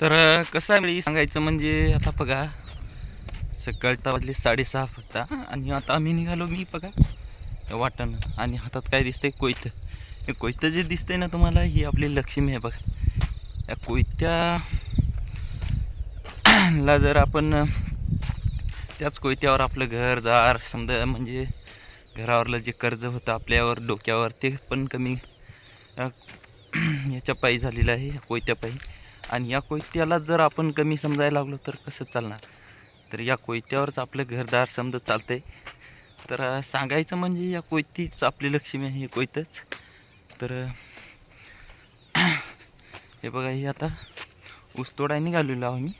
तर कसं आहे मी सांगायचं म्हणजे आता बघा सकाळी आता वाजले साडेसहा फक्त आणि आता आम्ही निघालो मी बघा या आणि हातात काय दिसतंय कोयतं. हे कोयतं जे दिसतंय ना तुम्हाला ही आपली लक्ष्मी आहे बघा. या कोयत्या ला जर आपण त्याच कोयत्यावर आपलं घर घरदार समजा म्हणजे घरावरलं जे कर्ज होतं आपल्यावर डोक्यावर ते पण कमी याच्या पायी झालेलं आहे कोयत्या पायी आणि या कोयत्याला जर आपण कमी समजायला लागलो तर कसं चालणार? तर या कोयत्यावरच आपलं घरदार समजा चालतंय. तर सांगायचं म्हणजे या कोयतीच आपली लक्ष्मी आहे हे कोयतच. तर हे बघा हे आता ऊसतोडाय निघालेलो आहो मी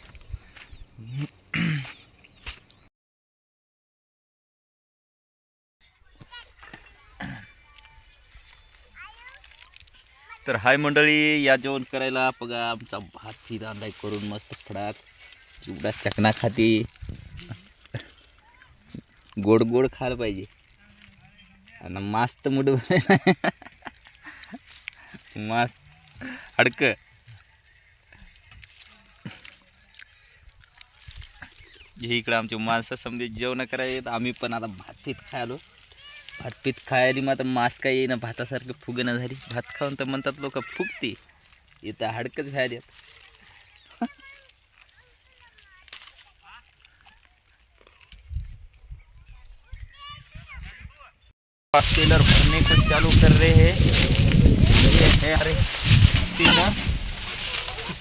तर हाय मंडळी या जेवण करायला बघा आमचा भात फिर आणलाय करून मस्त फडाक चिवडा चकना खाती. गोड गोड खायला पाहिजे. आणि मस्त मुठ मस्त. हडक. हे इकडं आमचे माणसं समजे जेवण करायला आम्ही पण आता भात फित खायलो. भात पीत खायली मात्र मास काय येईना भातासारखं फुगणं झाली. भात खाऊन तर म्हणतात लोक फुगते. इथं हाडकच व्हायला येत. टेलर भरने को चालू कर रहे हैं। ये है अरे तीना।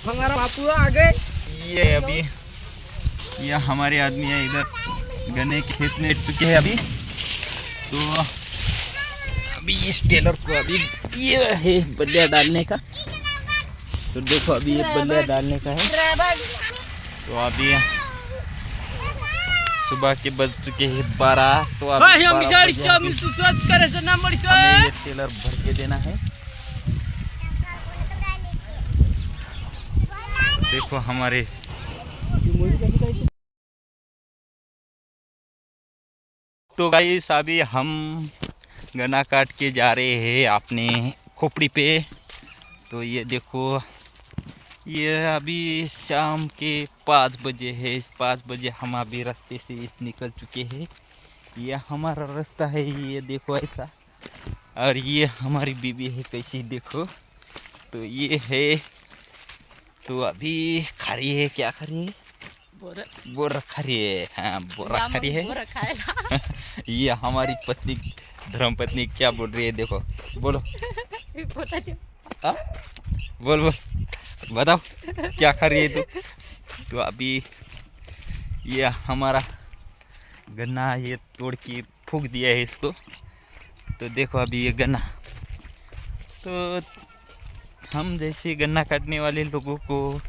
हमारा बापू आ गए। ये अभी ये हमारे आदमी है इधर। गन्ने के खेत में चुके हैं अभी। तो अभी इस टेलर को अभी ये है बल्लिया डालने का। तो देखो अभी ये बल्लिया डालने का है। तो अभी सुबह के बज चुके हैं बारह तो अभी हम 12 जारी बजे क्या अभी मिल सुसत करे से ना मर हमें ये टेलर भर के देना है। देखो हमारे तो गाइस अभी हम गन्ना काट के जा रहे हैं अपने खोपड़ी पे। तो ये देखो, ये अभी शाम के पाँच बजे है। इस पाँच बजे हम अभी रास्ते से इस निकल चुके हैं। ये हमारा रास्ता है, ये देखो ऐसा। और ये हमारी बीबी है, कैसी देखो। तो ये है तो अभी खा रही है, क्या खा रही है? बोरा। खा रही है। हाँ बोरा खा रही है। ये हमारी पत्नी धर्म पत्नी क्या बोल रही है देखो। बोलो। हाँ? बोल बोल। बताओ क्या खा रही है तू? तो अभी ये हमारा गन्ना ये तोड़ के फूक दिया है इसको। तो देखो अभी ये गन्ना। तो हम जैसे गन्ना काटने वाले लोगों को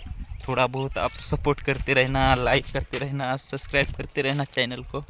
थोड़ा बहुत आप सपोर्ट करते रहना लाइक करते रहना सब्सक्राइब करते रहना चैनल को।